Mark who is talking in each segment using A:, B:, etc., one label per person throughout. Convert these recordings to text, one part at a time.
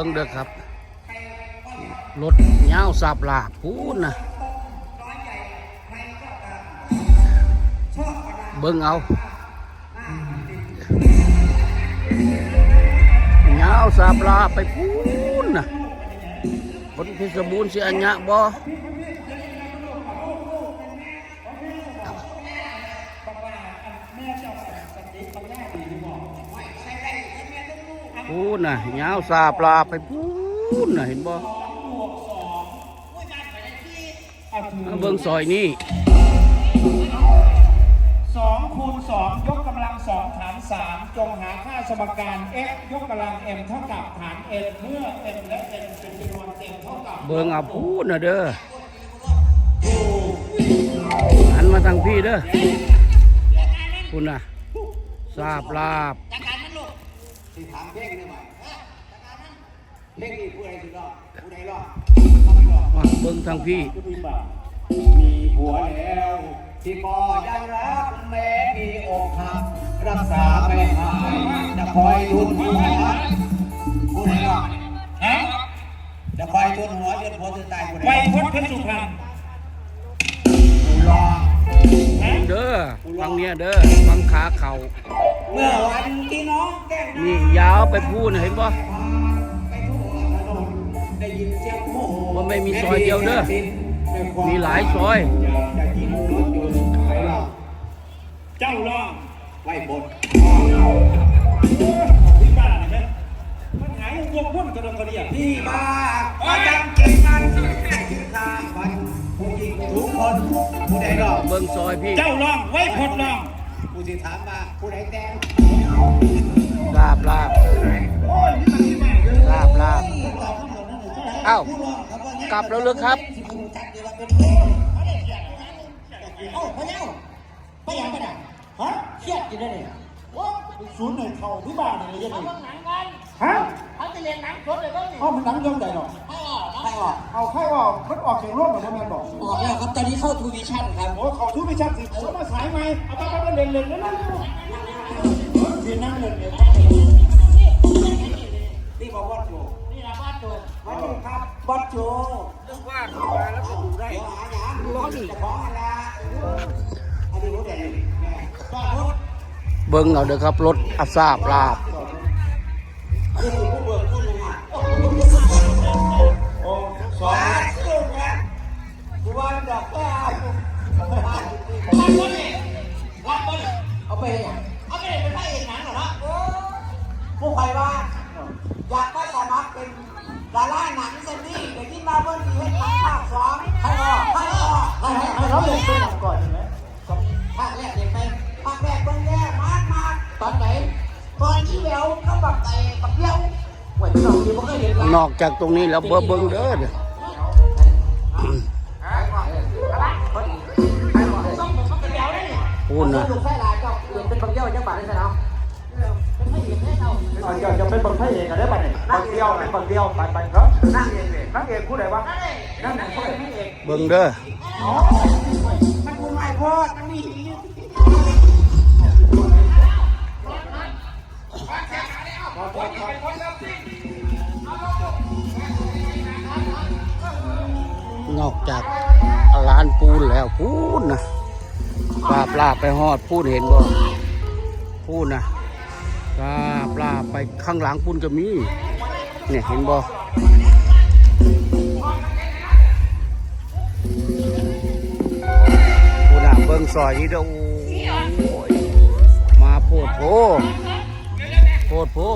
A: บิ้งเด้อครับ รถเงาสับหลาบพูนนะเบิ่งเอาเงาสับหลาไปพูนนะคนพิษบูรณ์เสียอัญญะบ่ พูนนะยาวสับลาบไปพูนนะเห็นบ่มาเบิ่งซอยนี่
B: สองคูณสองยกกำลังสองฐานสามจงหาค่าสมการ x ยกกำลัง m เท่ากับฐาน n เมื่อ m และ n เป็นจำนวนเต็มเท่ากับ
A: เบิ่งเอาพูดนะเด้อหันมาทางพี่เด้อคุณน่ะทราบลาบ
C: สิถามเพลงได้ไหมเพลงนี้ผู้ใดสิรอดผู้ใดรอด
A: มาเบิ่งทางพี่
C: มีผัวแล้วที่ก็ยังรักแม้มีอกหักรักษาไม่หายจะคอยทุนหัวผู้ใดรอด
B: ฮะ
C: จะคอยทุนหัวจนผัวจะตายผู้ใด
B: ไวพจน์เพชรสุพรรณ
A: เด้อฟังเนี่ยเด้อฟังขาเข่า
C: เมื่อวันที่น้องแก้ม
A: นี่ยาวไปพูดนะเห็นบ่
C: ไปทั่วถนนได้ยินเสียงโมโห
A: ว่าไม่มีซอยเดียวเด้อมีหลายซอย
C: จะยิงรถยนต์ไปรอด
B: เจ้าล่อง
C: ไว้บน
B: พี่บ้าเห็นไหมมันหายงวงพุ่นกระดงกระเดีย
C: พี่บ้าก็ยังเก่ง คนผู้ใดรอด
A: เบิ่งซอยพี่
B: เจ้าล่องไว้พจน์ล่อง
C: ผู้ที่ถามมาผู้ใดแดง
A: ลาบลาบลาบลาบเอ้ากลับแล้วหรือครับ
C: เอ้าพะเจ้าไปยังไปไหนฮะเครียดอยู่ได้เลย
B: ศูนย์หนึ่งเข่าที่บ้านเลยยังไง
D: หนังกัน
B: ฮะ
D: เขาจะเรียนหนังสดเลยบ้างนี่
B: เอ้ามันหนังเรื่องใหญ่หรอ
C: ใครออก
B: เอาใครว่ามันออกเสียงร่วมกับพ่อแม่บอก
C: ออกแล้วครับตอนนี้เข้าทูวิชั่นครับ
B: โอ้เขาทุบไปชักสิเขามาสายไหมเอาไปไปเล่นเล่นแล้วนั่นเรียนนั่งเล่นเล่น
C: นี่บอกวัดโจ
D: นี่นะว่าตัว
C: วัดโจครับวัดโจเรื่องว่าดูแล้วก็ดูได้หาหยามร้อนจะของอะไรอันนี้รู้แต่แม่ก็รถ
A: เบิ่งเอาเด้อครับรถอาซาบลาบ
C: คือผู้เบิกผู้ลงอะ
B: โอ้สอ
C: สางธุนะกูว่าดอกแก้ว
D: รับคนนี่รับคน
C: เอาไปยัง
D: เขาไม่ได้เป็นพระเอกหนังหรอเนาะ
C: ผู้ใครว่าอยากได้สมัครเป็นดาราหนังเซนนี่เดี๋ยวที่มาเบิ้ลดีให้ทำภาคสองใครออกใครออกใคร
B: ให้
C: อ
B: ให้เราเล่นเป็นหนังก่อน
C: แววเขาแบบไอ้แบบเบี้ยวไหวพี่น้องที่ไม่เคยเห็น
A: นอกจากตรงนี้แล้วเบิ่งเบิ่งเด้อเด้อ
D: ต้องต้องเป็นเดียวได้นี่
A: พูดนะ
C: ลูกไส้ลายก็เป็นบางเบี้ยวจังหวัดได้ไหมเนาะ
D: เป็นพระเอกให้เรา
B: เอาจะจะเป็นบางพระเอกกันได้ป่ะเนี่ยบางเดียวเป็นบางเดียวไปไปครับ
C: นั่งเองเลย
B: นักเอกผู้ใดวะ
D: นั่นเลย
B: นั่งผู้ใดไม่เอก
A: เบิ่งเด้อ
C: มันคุณไม่พอมันมี
A: นอกจากร้านปูนแล้วพูดนะปลาปลาไปหอดพูดเห็นบ่พูดนะปลาปลาไปข้างหลังปูนก็มีเนี่ยเห็นบ่พูดนะเบิ่งซอยนี้เด้อมาโพดโพ โคตรผู้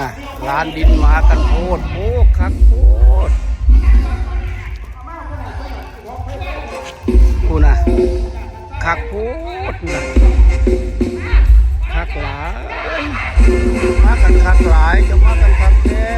A: นะร้านดินมากันโคตรโคตรครับโคตรคุณนะคักโคตรนะ หลายมากันคักหลายจะมากันคักแค่